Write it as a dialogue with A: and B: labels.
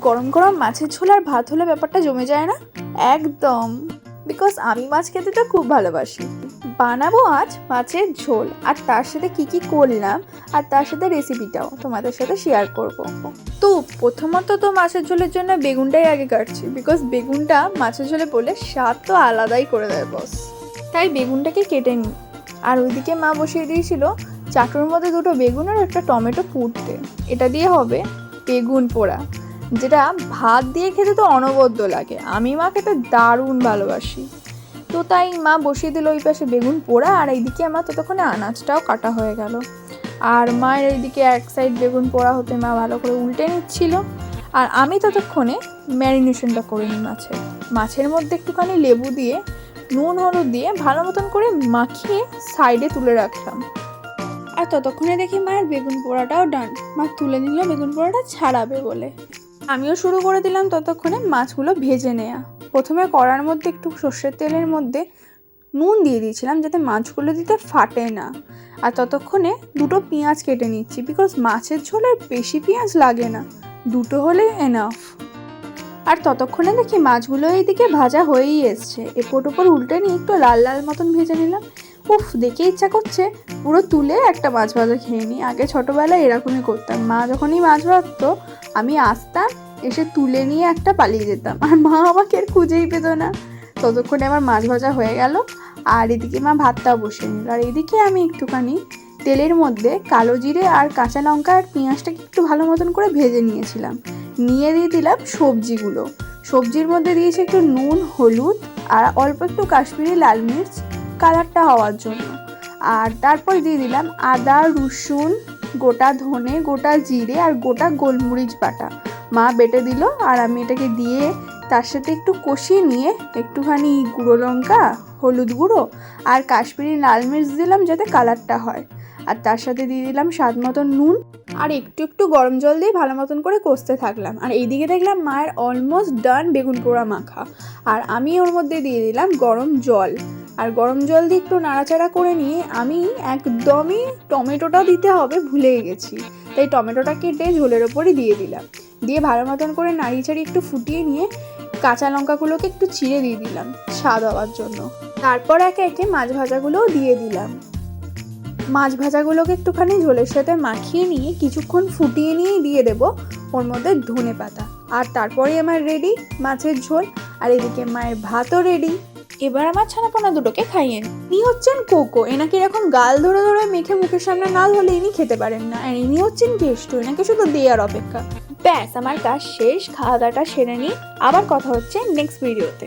A: গরম গরম মাছের ঝোল আর ভাত হলে ব্যাপারটা জমে যায় না? একদম। বিকজ আমি মাছ খেতে তো খুব ভালোবাসি। বানাবো আজ মাছের ঝোল। আর তার সাথে কি কি করলাম, আর তার সাথে রেসিপিটাও তোমাদের সাথে শেয়ার করব। তো প্রথমত তো মাছের ঝোলের জন্য বেগুনটাই আগে কাটছি। বিকজ বেগুনটা মাছের ঝোলে পড়লে স্বাদ তো আলাদাই করে দেয় বস তাই বেগুনটাকে কেটে নিই। আর ওইদিকে মা বসিয়ে দিয়েছিল চাটুর মধ্যে দুটো বেগুন আর একটা টমেটো ফুটতে এটা দিয়ে হবে বেগুন পোড়া। যেটা ভাত দিয়ে খেতে তো অনবদ্য লাগে। আমি মা খেতে দারুণ ভালোবাসি। তো তাই মা বসিয়ে দিল ওই পাশে বেগুন পোড়া আর এইদিকে আমার ততক্ষণে আনাজটাও কাটা হয়ে গেল। আর মায়ের এইদিকে এক সাইড বেগুন পোড়া হতে মা ভালো করে উল্টে নিচ্ছিল। আর আমি ততক্ষণে ম্যারিনেশনটা করে নিই মাছের। মাছের মধ্যে একটুখানি লেবু দিয়ে, নুন হলুদ দিয়ে ভালো মতন করে মাখিয়ে সাইডে তুলে রাখলাম। আর ততক্ষণে দেখি মায়ের বেগুন পোড়াটাও ডান মা তুলে নিল, বেগুন পোড়াটা ছাড়াবে বলে। আমিও শুরু করে দিলাম ততক্ষণে মাছগুলো ভেজে নেওয়া প্রথমে কড়ার মধ্যে একটু সর্ষের তেলের মধ্যে নুন দিয়ে দিয়েছিলাম যাতে মাছগুলো দিতে ফাটে না। আর ততক্ষণে দুটো পেঁয়াজ কেটে নিচ্ছি বিকজ মাছের ঝোলের বেশি পেঁয়াজ লাগে না। দুটো হলে এনাফ আর ততক্ষণে দেখি মাছগুলো এইদিকে ভাজা হয়েই এসছে। এপর ওপর উল্টে নিয়ে একটু লাল লাল মতন ভেজে নিলাম। উফ, দেখে ইচ্ছা করছে পুরো তুলে একটা মাছ ভাজা খেয়ে নিই। আগে ছোটোবেলায় এরকমই করতাম। মা যখনই মাছ ভাজতো, আমি আসতাম এসে তুলে নিয়ে একটা পালিয়ে যেতাম। আর মা আমাকে আর খুঁজেই পেতো না। ততক্ষণে আমার মাছ ভাজা হয়ে গেল। আর এদিকে মা ভাতটাও বসে নিল। আর এদিকে আমি একটুখানি তেলের মধ্যে কালো জিরে আর কাঁচা লঙ্কা আর পেঁয়াজটাকে একটু ভালো মতন করে ভেজে নিয়েছিলাম। নিয়ে দিয়ে দিলাম সবজিগুলো। সবজির মধ্যে দিয়েছি একটু নুন, হলুদ আর অল্প একটু কাশ্মীরি লাল মির্চ কালারটা হওয়ার জন্য। আর তারপর দিয়ে দিলাম আদা, রসুন, গোটা ধনে, গোটা জিরে আর গোটা গোলমরিচ বাটা। মা বেটে দিল আর আমি এটাকে দিয়ে তার সাথে একটু কষিয়ে নিয়ে একটুখানি গুঁড়ো লঙ্কা, হলুদ গুঁড়ো আর কাশ্মীরি লাল মির্চ দিলাম যাতে কালারটা হয়। আর তার সাথে দিয়ে দিলাম স্বাদ মতন নুন আর একটু একটু গরম জল দিয়ে ভালো মতন করে কষতে থাকলাম। আর এইদিকে দেখলাম মায়ের অলমোস্ট ডান বেগুন পোড়া মাখা। আর আমি ওর মধ্যে দিয়ে দিলাম গরম জল। আর গরম জল দিয়ে একটু নাড়াচাড়া করে নিয়ে আমি একদমই টমেটোটা দিতে হবে ভুলেই গেছি। তাই টমেটোটা কেটে ঝোলের ওপরে দিয়ে দিলাম। দিয়ে ভালো মতন করে নাড়িয়ে চাড়িয়ে একটু ফুটিয়ে নিয়ে কাঁচা লঙ্কাগুলোকে একটু চিড়ে দিয়ে দিলাম স্বাদ হওয়ার জন্য। তারপর একে একে মাছ ভাজাগুলোও দিয়ে দিলাম। মাছ ভাজাগুলোকে একটুখানি ঝোলের সাথে মাখিয়ে নিয়ে কিছুক্ষণ ফুটিয়ে নিয়েই দিয়ে দেব। ওর মধ্যে ধনে পাতা আর তারপরে আমার রেডি মাছের ঝোল। আর এদিকে মায়ের ভাতও রেডি এবার আমার ছানাপোনা দুটোকে খাইয়ে ইনি হচ্ছেন কোকো এনাকে এরকম গাল ধরে ধরে মেখে মুখের সামনে না ধরলে ইনি খেতে পারেন না। আর ইনি হচ্ছেন গেস্ট এনাকে শুধু দেওয়ার অপেক্ষা। ব্যাস আমার কাজ শেষ খাওয়া দাওয়াটা সেরে নিই। আবার কথা হচ্ছে নেক্সট ভিডিওতে